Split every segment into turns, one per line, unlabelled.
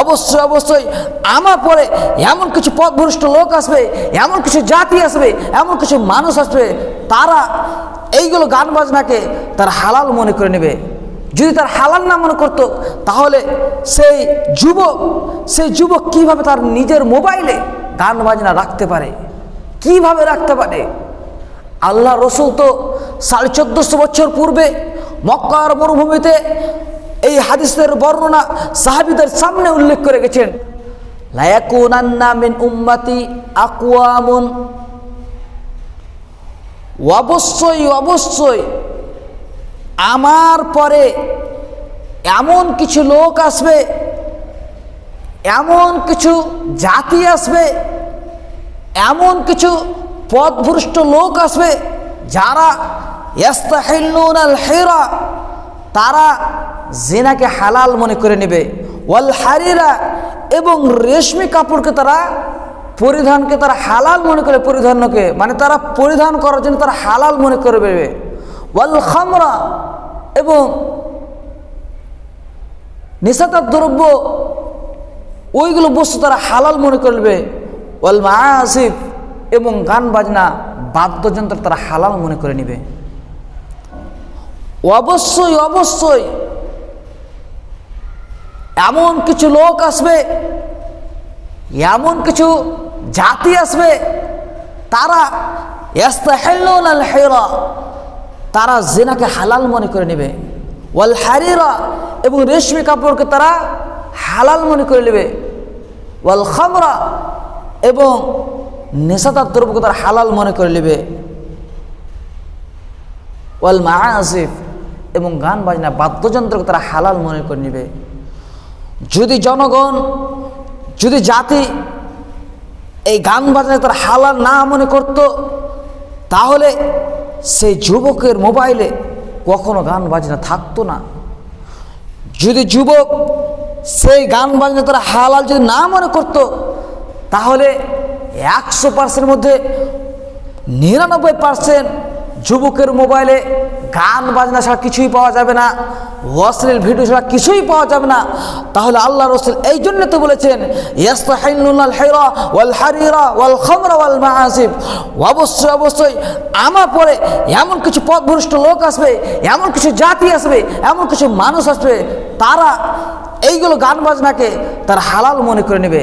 অবশ্যই অবশ্যই। আমার পরে এমন কিছু পথভ্রষ্ট লোক আসবে, এমন কিছু জাতি আসবে, এমন কিছু মানুষ আসবে, তারা এইগুলো গান বাজনাকে তার হালাল মনে করে নেবে। যদি তার হালাল না মনে করতো, তাহলে সেই যুবক সেই যুবক কীভাবে তার নিজের মোবাইলে গান বাজনা রাখতে পারে? কীভাবে রাখতে পারে? আল্লাহ রসুল তো সাড়ে চোদ্দশো বছর পূর্বে মক্কার মরুভূমিতে এই হাদিসের বর্ণনা সাহাবিদের সামনে উল্লেখ করে গেছেন। উম্মাতি আকুয়ামুন অবশ্যই অবশ্যই আমার পরে এমন কিছু লোক আসবে, এমন কিছু জাতি আসবে, এমন কিছু পথভ্রষ্ট লোক আসবে যারা তারা জেনাকে হালাল মনে করে নেবে। ওয়াল হারিরা এবং রেশমি কাপড়কে তারা পরিধানকে তারা হালাল মনে করে পরিধানকে মানে তারা পরিধান করার জন্য তারা হালাল মনে করবে ওয়াল খামরা এবং নেশাতার দ্রব্য, ওইগুলো বস্তু তারা হালাল মনে করবে ওয়াল মাসিফ এবং গান বাজনা বাদ্যযন্ত্র তারা হালাল মনে করে নেবে। অবশ্যই অবশ্যই এমন কিছু লোক আসবে, এমন কিছু জাতি আসবে, তারা তারা জেনাকে হালাল মনে করে নেবে। ওয়াল হারিরা এবং রেশমি কাপড়কে তারা হালাল মনে করে নেবে। ওয়াল খামরা এবং নেশাদার দ্রব্যকে তারা হালাল মনে করে নেবে। ওয়াল মাসিফ এবং গান বাজনা বাদ্যযন্ত্রকে তারা হালাল মনে করে নেবে। যদি জনগণ, যদি জাতি এই গান বাজনাকে তারা হালাল না মনে করত, তাহলে সেই যুবকের মোবাইলে কখনো গান বাজনা থাকতো না। যদি যুবক সেই গান বাজনা তারা হালাল যদি না মনে করত, তাহলে একশো পার্সেন্ট মধ্যে নিরানব্বই পার্সেন্ট যুবকের মোবাইলে গান, বাজনা ছাড়া কিছুই পাওয়া যাবে না অশ্লীল ভিডিও ছাড়া কিছুই পাওয়া যাবে না। তাহলে আল্লাহ রসুল এই জন্য তো বলেছেন অবশ্যই অবশ্যই, আমার পরে এমন কিছু পথভ্রষ্ট লোক আসবে, এমন কিছু জাতি আসবে, এমন কিছু মানুষ আসবে, তারা এইগুলো গান, বাজনাকে তারা হালাল মনে করে নেবে।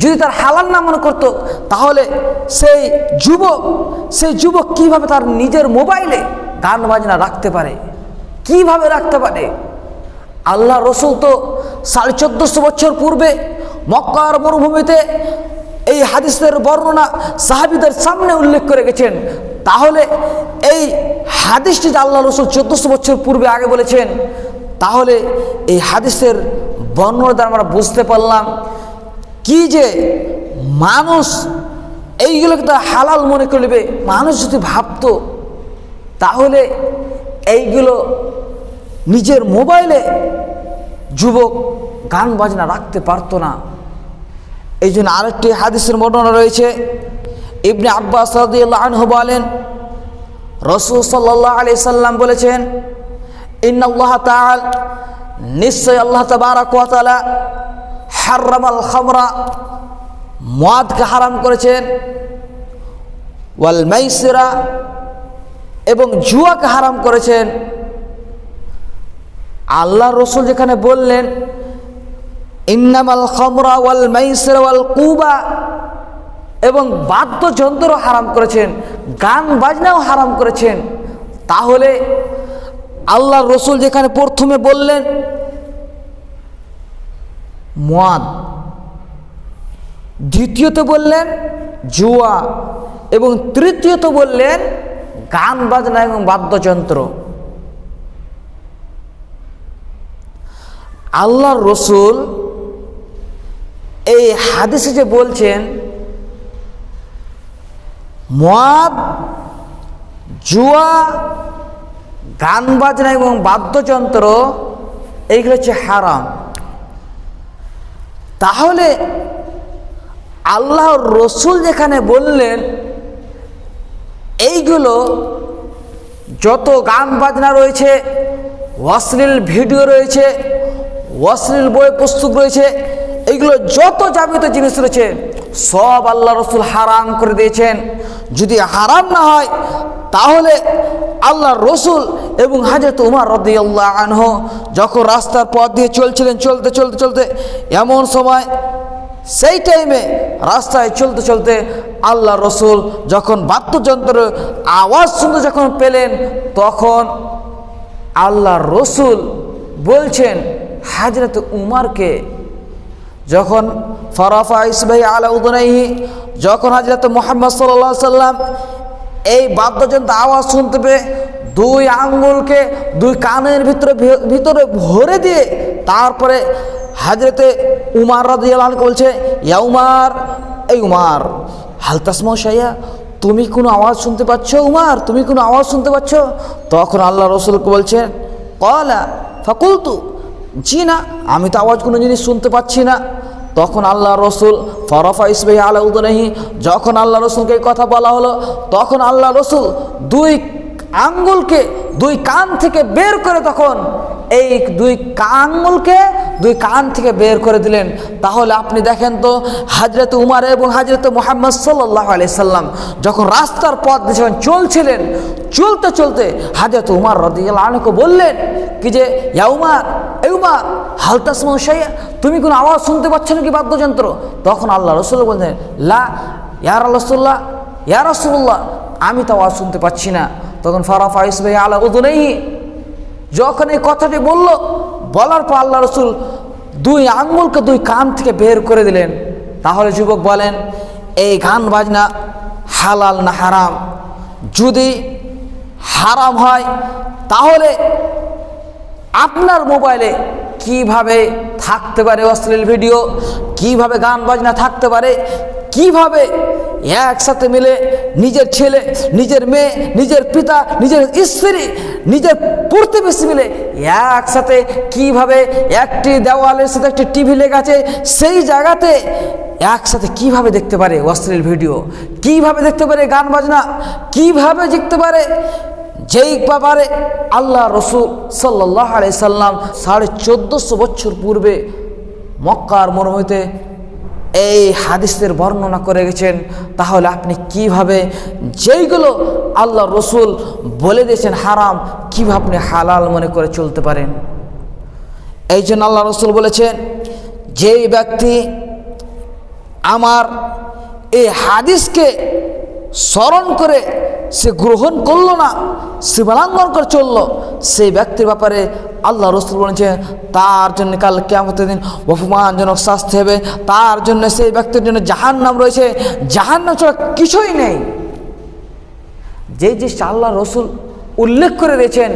যদি তার হালাল না মনে করতো, তাহলে সেই যুবক সেই যুবক কীভাবে তার নিজের মোবাইলে গান বাজনা রাখতে পারে? কীভাবে রাখতে পারে? আল্লাহ রসুল তো সাড়ে চোদ্দশো বছর পূর্বে মক্কার মরুভূমিতে এই হাদিসের বর্ণনা সাহাবিদের সামনে উল্লেখ করে গেছেন। তাহলে এই হাদিসটি যে আল্লাহ রসুল চোদ্দশো বছর পূর্বে আগে বলেছেন, তাহলে এই হাদিসের বর্ণনা দ্বারা আমরা বুঝতে পারলাম কি যে মানুষ এইগুলোকে তো হালাল মনে করবে মানুষ যদি ভাবতো, তাহলে এইগুলো নিজের মোবাইলে যুবক গান বাজনা রাখতে পারতো না। এই জন্য আরেকটি হাদিসের বর্ণনা রয়েছে, ইবনে আব্বাস আনহু বলেন, রসুল সাল্লাল্লাহু আলাইহি সাল্লাম বলেছেন, ইন্নাল্লাহ তাআল নিশ্চয় আল্লাহ তাবারাক হারামাল খামরা, মদকে হারাম করেছেন। ওয়াল মাইসিরা, এবং জুয়াকে হারাম করেছেন। আল্লাহ রসুল যেখানে বললেন, ইন্নামাল খামরা ওয়াল মাইসিরা ওয়াল কুবা, এবং বাদ্যযন্ত্র হারাম করেছেন, গান বাজনাও হারাম করেছেন। তাহলে আল্লাহ রসুল যেখানে প্রথমে বললেন মদ দ্বিতীয়ত বললেন জুয়া এবং তৃতীয়ত বললেন গান বাজনা এবং বাদ্যযন্ত্র। আল্লাহর রসুল এই হাদিসে যে বলছেন মদ জুয়া, গান বাজনা এবং বাদ্যযন্ত্র, এইগুলো হচ্ছে হারাম। তাহলে আল্লাহর রসুল যেখানে বললেন, এইগুলো যত গান বাজনা রয়েছে অশ্লীল ভিডিও রয়েছে অশ্লীল বই পুস্তক রয়েছে, এইগুলো যত যাবিত জিনিস রয়েছে, সব আল্লাহ রসুল হারাম করে দিয়েছেন। যদি হারাম না হয় তাহলে আল্লাহ রসুল এবং হাজরত উমার রদিয়াল্লাহ আনহ যখন রাস্তার পথ দিয়ে চলছিলেন, চলতে চলতে চলতে, এমন সময় সেই টাইমে রাস্তায় চলতে চলতে আল্লাহ রসুল যখন বাদ্যযন্ত্র আওয়াজ শুনতে যখন পেলেন, তখন আল্লাহ রসুল বলছেন, হাজরত উমারকে যখন ফরাফা ইসবাই আলাউদ্দিনাইহি যখন হাজরত মোহাম্মদ সাল্লা সাল্লাম এই বাদ্যযন্ত্র আওয়াজ শুনতে পেয়ে দুই আঙ্গুলকে দুই কানের ভিতরে ভিতরে ভরে দিয়ে তারপরে হাজরতে উমার রাদিয়ালকে বলছে, ইয়া উমার, এই উমার হালতাসমা সাইয়া তুমি কোনো আওয়াজ শুনতে পাচ্ছ উমার? তুমি কোনো আওয়াজ শুনতে পাচ্ছ? তখন আল্লাহ রসুলকে বলছেন কলা ফাকুলতু, জি না, আমি তো আওয়াজ কোনো জিনিস শুনতে পাচ্ছি না। তখন আল্লাহ রসুল ফরফা ইসবাই আলাউদ্দিনাহি যখন আল্লাহ রসুলকে কথা বলা হলো, তখন আল্লাহ রসুল দুই আঙ্গুলকে, দুই কান থেকে বের করে তখন এই দুই আঙ্গুলকে দুই কান থেকে বের করে দিলেন। তাহলে আপনি দেখেন তো, হাজরত উমার এবং হাজরত মোহাম্মদ সাল্লাহ আলি সাল্লাম যখন রাস্তার পথ যখন চলছিলেন, চলতে চলতে হাজরত উমার রদিয়াল আনকে বললেন, কি যে, ইয়া উমার উমার হালতাস মশাইয়া তুমি কোনো আওয়াজ শুনতে পাচ্ছ নাকি বাদ্যযন্ত্র? তখন আল্লাহ রসুল বলছেন লা ইয়ার রসুল্লাহ ইয়া রসুল্লাহ আমি তো আওয়াজ শুনতে পাচ্ছি না। তখন ফারাফা ইসবাই আলা উদনেই যখন এই কথাটি বলল, বলার পর আল্লাহ রসুল দুই আঙ্গুলকে দুই কান থেকে বের করে দিলেন। তাহলে যুবক বলেন, এই গান বাজনা হালাল না হারাম। যদি হারাম হয়, তাহলে আপনার মোবাইলে কীভাবে থাকতে পারে অশ্লীল ভিডিও? কীভাবে গান বাজনা থাকতে পারে? কীভাবে একসাথে মিলে নিজের ছেলে, নিজের মেয়ে, নিজের পিতা, নিজের স্ত্রী, নিজের প্রতিবেশী মিলে একসাথে কীভাবে একটি দেওয়ালের সাথে একটি টিভি লেগে আছে, সেই জায়গাতে একসাথে কীভাবে দেখতে পারে অশ্লীল ভিডিও? কীভাবে দেখতে পারে গান বাজনা? কীভাবে দেখতে পারে? যেই ব্যাপারে আল্লাহ রসুল সাল্লাহ সাল্লাম সাড়ে চোদ্দোশো বছর পূর্বে মক্কার মরুভূমিতে এই হাদিসের বর্ণনা করে গেছেন, তাহলে আপনি কীভাবে যেইগুলো আল্লাহ রসুল বলে দিয়েছেন হারাম, কীভাবে আপনি হালাল মনে করে চলতে পারেন? এই জন্য আল্লাহ রসুল বলেছেন, যেই ব্যক্তি আমার এই হাদিসকে স্মরণ করে সে গ্রহণ করল না, সে বালাঙ্গন করে চলল। সেই ব্যক্তির ব্যাপারে আল্লাহ রসুল বলেছে তার জন্য কাল কেমতের দিন অপমানজনক শাস্তি হবে। তার জন্য সেই ব্যক্তির জন্য জাহান নাম রয়েছে। জাহান নাম ছাড়া কিছুই নেই। যে জিনিসটা আল্লাহ রসুল উল্লেখ করে দিয়েছেন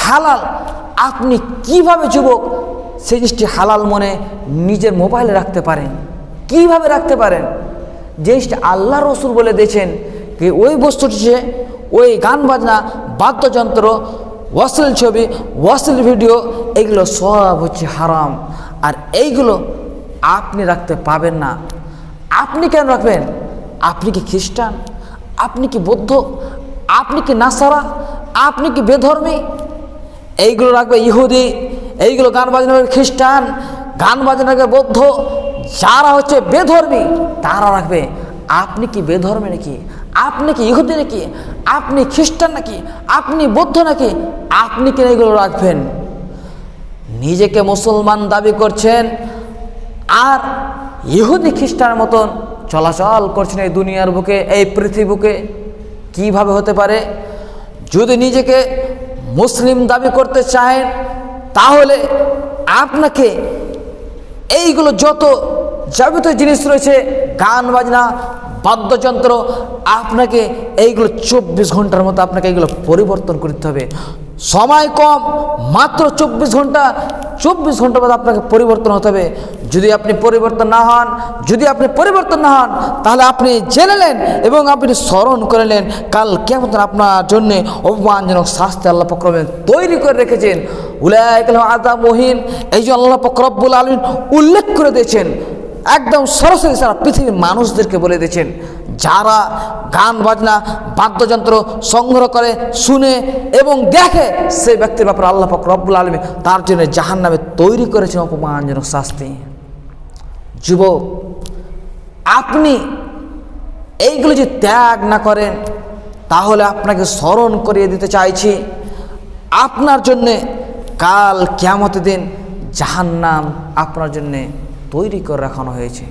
হালাল, আপনি কীভাবে যুবক সেই জিনিসটি হালাল মনে নিজের মোবাইলে রাখতে পারেন? কীভাবে রাখতে পারেন? জিনিসটা আল্লাহ রসুল বলে দিয়েছেন কি ওই বস্তুটি যে ওই গান বাজনা, বাদ্যযন্ত্র, ওয়াসিল ছবি, ওয়াসিল ভিডিও, এগুলো সব হচ্ছে হারাম। আর এইগুলো আপনি রাখতে পাবেন না। আপনি কেন রাখবেন? আপনি কি খ্রিস্টান? আপনি কি বৌদ্ধ? আপনি কি নাসারা? আপনি কি বেধর্মী? এইগুলো রাখবে ইহুদি, এইগুলো গান বাজনা খ্রিস্টান, গান বাজনা বৌদ্ধ, যারা হচ্ছে বেধর্মী, তারা রাখবে। আপনি কি বেধর্মী নাকি? আপনি কি ইহুদি নাকি? আপনি খ্রিস্টান নাকি? আপনি বৌদ্ধ নাকি? আপনি কেন এগুলো রাখবেন? নিজেকে মুসলমান দাবি করছেন আর ইহুদি খ্রিস্টানের মতন চলাচল করছেন এই দুনিয়ার বুকে, এই পৃথিবী বুকে কীভাবে হতে পারে? যদি নিজেকে মুসলিম দাবি করতে চাহেন, তাহলে আপনাকে এইগুলো যত যাবতীয় জিনিস রয়েছে, গান, বাজনা বাদ্যযন্ত্র, আপনাকে এইগুলো চব্বিশ ঘণ্টার মতো আপনাকে এইগুলো পরিবর্তন করতে হবে। সময় কম, মাত্র চব্বিশ ঘণ্টা, চব্বিশ ঘণ্টার মধ্যে আপনাকে পরিবর্তন হতে হবে। যদি আপনি পরিবর্তন না হন, যদি আপনি পরিবর্তন না হন, তাহলে আপনি জেনে নেন এবং আপনি স্মরণ করে নেন, কাল কেমন আপনার জন্যে অপমানজনক শাস্তি আল্লাহ পক্রমে তৈরি করে রেখেছেন। উলায়কাল আদা মহিন, এই যে আল্লাহ পক্রব্বুল আলমিন উল্লেখ করে দিয়েছেন একদম সরাসরি সারা পৃথিবীর মানুষদেরকে বলে দিয়েছেন, যারা গান, বাজনা, বাদ্যযন্ত্র সংগ্রহ করে, শুনে এবং দেখে সেই ব্যক্তির ব্যাপারে আল্লাহ পাক রব্বুল আলমী তার জন্য জাহান নামে তৈরি করেছেন অপমানজনক শাস্তি। যুবক, আপনি এইগুলো যে ত্যাগ না করেন, তাহলে আপনাকে স্মরণ করিয়ে দিতে চাইছি, আপনার জন্যে কাল কেমত দিন জাহান্নাম আপনার জন্যে তৈরি করে রাখানো হয়েছে।